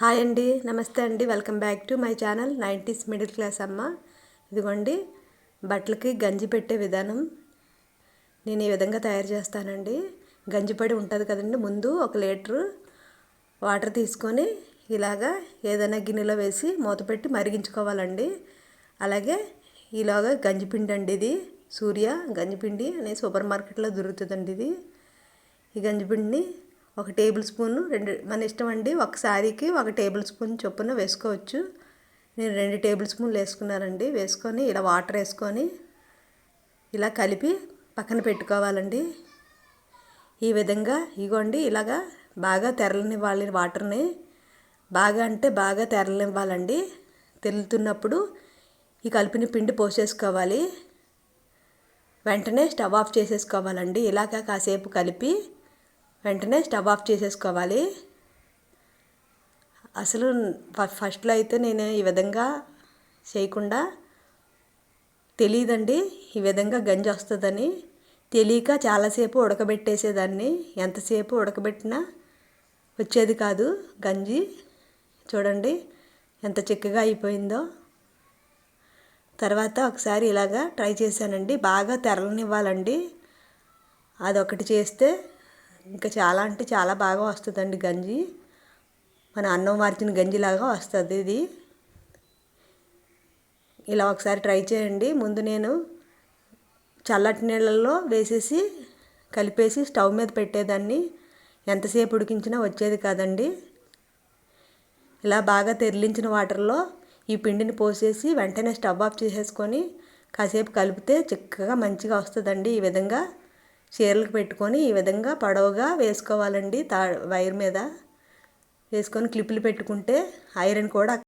Hi అండి నమస్తే అండి. Welcome back to my channel nineties middle class అమ్మ. ఇదిగోండి బట్టలకి గంజి పెట్టే విధానం. నేను ఈ విధంగా తయారు చేస్తానండి. గంజిపడి ఉంటుంది కదండి ముందు ఒక లీటరు వాటర్ తీసుకొని ఇలాగా ఏదైనా గిన్నెలో వేసి మూత పెట్టి మరిగించుకోవాలండి. అలాగే ఇలాగా గంజిపిండి అండి ఇది. సూర్య గంజిపిండి అనే సూపర్ మార్కెట్లో దొరుకుతుందండి ఇది. ఈ గంజిపిండిని ఒక టేబుల్ స్పూన్ రెండు మన ఇష్టం అండి ఒక శారీకి ఒక టేబుల్ స్పూన్ చొప్పున వేసుకోవచ్చు. నేను రెండు టేబుల్ స్పూన్లు వేసుకున్నానండి వేసుకొని ఇలా వాటర్ వేసుకొని ఇలా కలిపి పక్కన పెట్టుకోవాలండి. ఈ విధంగా ఇగోండి ఇలాగా బాగా తెరలనివ్వాలి వాటర్ని బాగా అంటే బాగా తెరలనివ్వాలండి తెరులుతున్నప్పుడు ఈ కలిపిన పిండి పోసేసుకోవాలి. వెంటనే స్టవ్ ఆఫ్ చేసేసుకోవాలండి. ఇలాగ కాసేపు కలిపి వెంటనే స్టవ్ ఆఫ్ చేసేసుకోవాలి. అసలు ఫస్ట్లో అయితే నేను ఈ విధంగా చేయకుండా తెలియదండి ఈ విధంగా గంజి వస్తుందని. తెలియక చాలాసేపు ఉడకబెట్టేసేదాన్ని. ఎంతసేపు ఉడకబెట్టినా వచ్చేది కాదు గంజి. చూడండి ఎంత చిక్కగా అయిపోయిందో. తర్వాత ఒకసారి ఇలాగా ట్రై చేశానండి బాగా తెరలనివ్వాలండి. అదొకటి చేస్తే ఇంకా చాలా అంటే చాలా బాగా వస్తుందండి గంజి. మన అన్నం మార్చిన గంజిలాగా వస్తుంది ఇది. ఇలా ఒకసారి ట్రై చేయండి. ముందు నేను చల్లటి నీళ్ళల్లో వేసేసి కలిపేసి స్టవ్ మీద పెట్టేదాన్ని. ఎంతసేపు ఉడికించినా వచ్చేది కాదండి. ఇలా బాగా తెరిలించిన వాటర్లో ఈ పిండిని పోసేసి వెంటనే స్టవ్ ఆఫ్ చేసేసుకొని కాసేపు కలిపితే చిక్కగా మంచిగా వస్తుందండి ఈ విధంగా. చీరలకు పెట్టుకొని ఈ విధంగా పొడవుగా వేసుకోవాలండి తా వైర్ మీద. వేసుకొని క్లిప్పులు పెట్టుకుంటే ఐరన్ కూడా